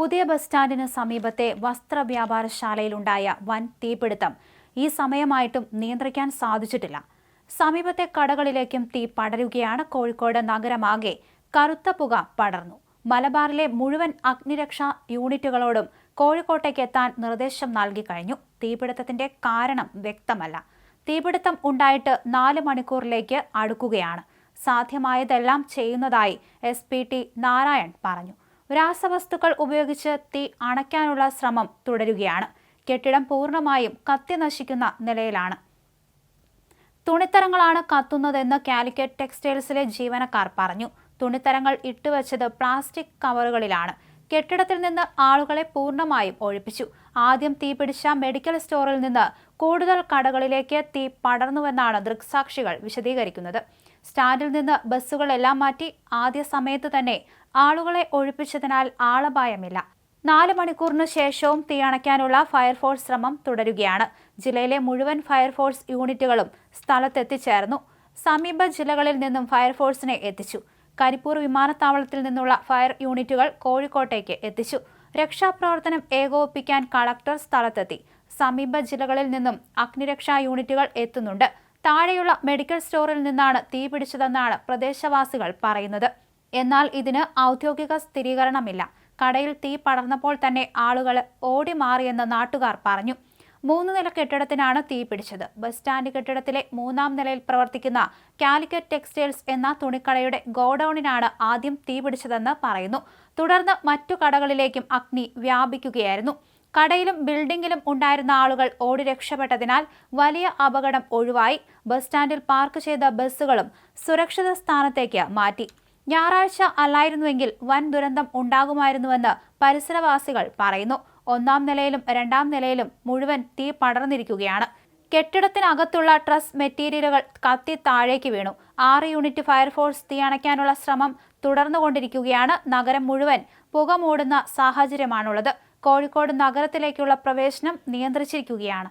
പുതിയ ബസ് സ്റ്റാൻഡിന് സമീപത്തെ വസ്ത്രവ്യാപാരശാലയിലുണ്ടായ വൻ തീപിടുത്തം ഈ സമയമായിട്ടും നിയന്ത്രിക്കാൻ സാധിച്ചിട്ടില്ല. സമീപത്തെ കടകളിലേക്കും തീ പടരുകയാണ് കോഴിക്കോട് നഗരമാകെ കറുത്ത പുക പടർന്നു. മലബാറിലെ മുഴുവൻ അഗ്നിരക്ഷാ യൂണിറ്റുകളോടും കോഴിക്കോട്ടേക്ക് എത്താൻ നിർദ്ദേശം നൽകി കഴിഞ്ഞു. തീപിടുത്തത്തിന്റെ കാരണം വ്യക്തമല്ല. തീപിടുത്തം ഉണ്ടായിട്ട് നാല് മണിക്കൂറിലേക്ക് അടുക്കുകയാണ്. സാധ്യമായതെല്ലാം ചെയ്യുന്നതായി എസ് പി ടി നാരായൺ പറഞ്ഞു. രാസവസ്തുക്കൾ ഉപയോഗിച്ച് തീ അണയ്ക്കാനുള്ള ശ്രമം തുടരുകയാണ്. കെട്ടിടം പൂർണമായും കത്തി നശിക്കുന്ന നിലയിലാണ്. തുണിത്തരങ്ങളാണ് കത്തുന്നതെന്ന് കാലിക്കറ്റ് ടെക്സ്റ്റൈൽസിലെ ജീവനക്കാർ പറഞ്ഞു. തുണിത്തരങ്ങൾ ഇട്ടുവച്ചത് പ്ലാസ്റ്റിക് കവറുകളിലാണ്. കെട്ടിടത്തിൽ നിന്ന് ആളുകളെ പൂർണമായും ഒഴിപ്പിച്ചു. ആദ്യം തീപിടിച്ച മെഡിക്കൽ സ്റ്റോറിൽ നിന്ന് കൂടുതൽ കടകളിലേക്ക് തീ പടർന്നുവെന്നാണ് ദൃക്സാക്ഷികൾ വിശദീകരിക്കുന്നത്. സ്റ്റാൻഡിൽ നിന്ന് ബസ്സുകളെല്ലാം മാറ്റി ആദ്യ സമയത്ത് തന്നെ ആളുകളെ ഒഴിപ്പിച്ചതിനാൽ ആളപായമില്ല. നാല് മണിക്കൂറിന് ശേഷവും തീ അണയ്ക്കാനുള്ള ഫയർഫോഴ്സ് ശ്രമം തുടരുകയാണ്. ജില്ലയിലെ മുഴുവൻ ഫയർഫോഴ്സ് യൂണിറ്റുകളും സ്ഥലത്തെത്തിച്ചേർന്നു. സമീപ ജില്ലകളിൽ നിന്നും ഫയർഫോഴ്സിനെ എത്തിച്ചു. കരിപ്പൂർ വിമാനത്താവളത്തിൽ നിന്നുള്ള ഫയർ യൂണിറ്റുകൾ കോഴിക്കോട്ടേക്ക് എത്തിച്ചു. രക്ഷാപ്രവർത്തനം ഏകോപിപ്പിക്കാൻ കളക്ടർ സ്ഥലത്തെത്തി. സമീപ ജില്ലകളിൽ നിന്നും അഗ്നിരക്ഷാ യൂണിറ്റുകൾ എത്തുന്നുണ്ട്. താഴെയുള്ള മെഡിക്കൽ സ്റ്റോറിൽ നിന്നാണ് തീ പിടിച്ചതെന്നാണ് പ്രദേശവാസികൾ പറയുന്നത്. എന്നാൽ ഇതിന് ഔദ്യോഗിക സ്ഥിരീകരണമില്ല. കടയിൽ തീ പടർന്നപ്പോൾ തന്നെ ആളുകൾ ഓടി മാറിയെന്ന് നാട്ടുകാർ പറഞ്ഞു. മൂന്ന് നില കെട്ടിടത്തിനാണ് തീ പിടിച്ചത്. ബസ് സ്റ്റാൻഡ് കെട്ടിടത്തിലെ മൂന്നാം നിലയിൽ പ്രവർത്തിക്കുന്ന കാലിക്കറ്റ് ടെക്സ്റ്റൈൽസ് എന്ന തുണിക്കടയുടെ ഗോഡൌണിനാണ് ആദ്യം തീപിടിച്ചതെന്ന് പറയുന്നു. തുടർന്ന് മറ്റു കടകളിലേക്കും അഗ്നി വ്യാപിക്കുകയായിരുന്നു. കടയിലും ബിൽഡിംഗിലും ഉണ്ടായിരുന്ന ആളുകൾ ഓടി രക്ഷപ്പെട്ടതിനാൽ വലിയ അപകടം ഒഴിവായി. ബസ് സ്റ്റാൻഡിൽ പാർക്ക് ചെയ്ത ബസ്സുകളും സുരക്ഷിത സ്ഥാനത്തേക്ക് മാറ്റി. ഞായറാഴ്ച അല്ലായിരുന്നുവെങ്കിൽ വൻ ദുരന്തം ഉണ്ടാകുമായിരുന്നുവെന്ന് പരിസരവാസികൾ പറയുന്നു. ഒന്നാം നിലയിലും രണ്ടാം നിലയിലും മുഴുവൻ തീ പടർന്നിരിക്കുകയാണ്. കെട്ടിടത്തിനകത്തുള്ള ട്രസ് മെറ്റീരിയലുകൾ കത്തി താഴേക്ക് വീണു. ആറ് യൂണിറ്റ് ഫയർഫോഴ്സ് തീ അണയ്ക്കാനുള്ള ശ്രമം തുടർന്നുകൊണ്ടിരിക്കുകയാണ്. നഗരം മുഴുവൻ പുക മൂടുന്ന സാഹചര്യമാണുള്ളത്. കോഴിക്കോട് നഗരത്തിലേക്കുള്ള പ്രവേശനം നിയന്ത്രിച്ചിരിക്കുകയാണ്.